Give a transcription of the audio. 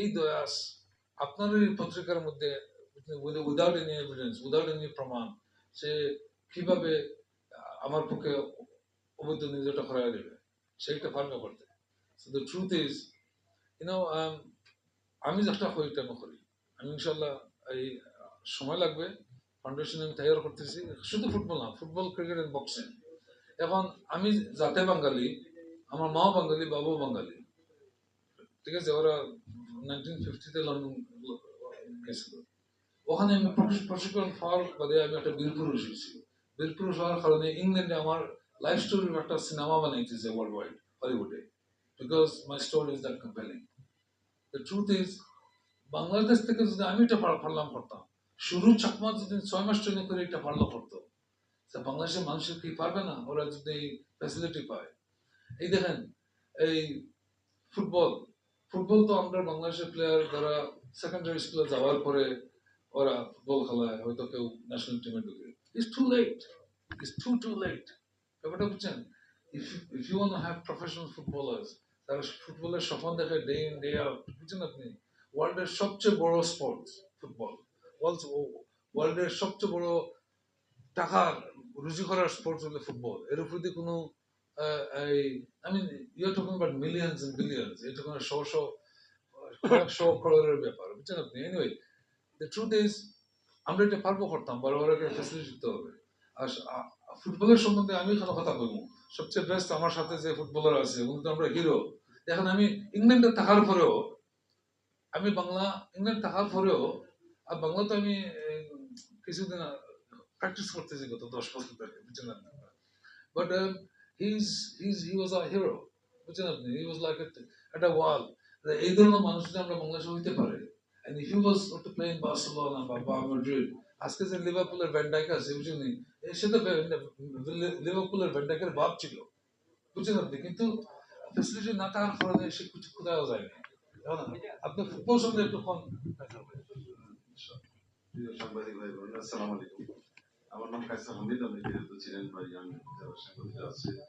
এই দয়াস আপনার এই পত্রিকার মধ্যে without any evidence without any প্রমাণ, সে কীভাবে আমার পক্ষে অবৈধ নিজেটা করাই দেবে? সেইটা পারবে করতে। So the truth is you know আমি যেটা এটা আমি করি। আমি ইনশাল্লাহ এই সময় লাগবে ফাউন্ডেশন আমি তৈরি করতেছি। শুধু ফুটবল না, ফুটবল ক্রিকেট বক্সিং এখন আমি জাতে বাঙালি, আমার মাও বাঙালি বাবাও বাঙালি ঠিক আছে, ওরা ফিফটিতে লন্ডন গেছিল। ওখানে আমি প্রশি- প্রশিক্ষণ পাওয়ার বাদে আমি একটা বীরপুরুষ হয়েছি বীরপুরুষ হওয়ার কারণে ইংল্যান্ডে আমার লাইফ স্টোরির একটা সিনেমা বানাইতেছে ওয়ার্ল্ড ওয়াইড হলিউডে because my story is that compelling the truth is Bangladesh থেকে যদি আমি এটা পার- পারলাম করতাম শুরু চাকমা যদি ছয় মাস ট্রেনিং করে এটা পারল করতো তা বাংলাদেশের মানুষের কি পারবে না? ওরা যদি ফ্যাসিলিটি পায়। এই দেখেন, এই ফুটবল ফুটবল তো আমরা বাংলাদেশের প্লেয়ার যারা সেকেন্ডারি স্কুলে যাওয়ার পরে ওরা ফুটবল খেলায়, হয়তো কেউ ন্যাশনাল টিমে ঢুকে। It's too late it's too too late ব্যাপারটা বুঝছেন? If if you want have professional footballers তারা ফুটবলের স্বপ্ন দেখে ডে ইন ডে আউট বুঝছেন আপনি? ওয়ার্ল্ডের সবচেয়ে বড় স্পোর্টস ফুটবল ওয়ার্ল্ডের সবচেয়ে বড় টাকা রুজি করার স্পোর্টস হলো ফুটবল এর উপর দিয়ে কোনো আহ, এই I mean you talking about millions and billions এটা কোনো শো শো শো করোড়ের ব্যাপার বুঝছেন আপনি? এনিওয়ে দ্য ট্রুথ ইজ আমরা এটা পারব করতাম বড় বড় ফ্যাসিলিটি দিতে হবে। আর ফুটবলের সম্বন্ধে আমি কথা সবচেয়ে বেস্ট আমার সাথে যে ফুটবলার আছে উনি তো আমরা হিরো এখন আমি ইংল্যান্ডে থাকার পরেও আমি বাংলা ইংল্যান্ড থাকার পরেও আর বাংলা তো আমি কিছুদিন প্র্যাকটিস করতেছি গত দশ বছর ধরে বুঝছেন but his his he was a hero বুঝছেন আপনি? হি ওয়াজ লাইক একটা ওয়াল এই ধরনের মানুষ যদি আমরা বাংলাদেশে হইতে পারে। And if he was to play in বা বা Madrid আজকে যে লিভারপুলের ভ্যান্ডাইক আছে, বুঝছেন এর সাথে লিভারপুলের ভ্যান্ডাইকের ভাব ছিল। বুঝছেন আপনি? কিন্তু ফেসিলিটি না থাকার কারণে সে কিছু কোথাও যায়নি এখন আপনি ফুটবল একটু কম সাংবাদিক ভাই বোন আসসালামু আমার নাম কাইসার হামিদ, আমি যেহেতু ছিলেন ভাই, আমি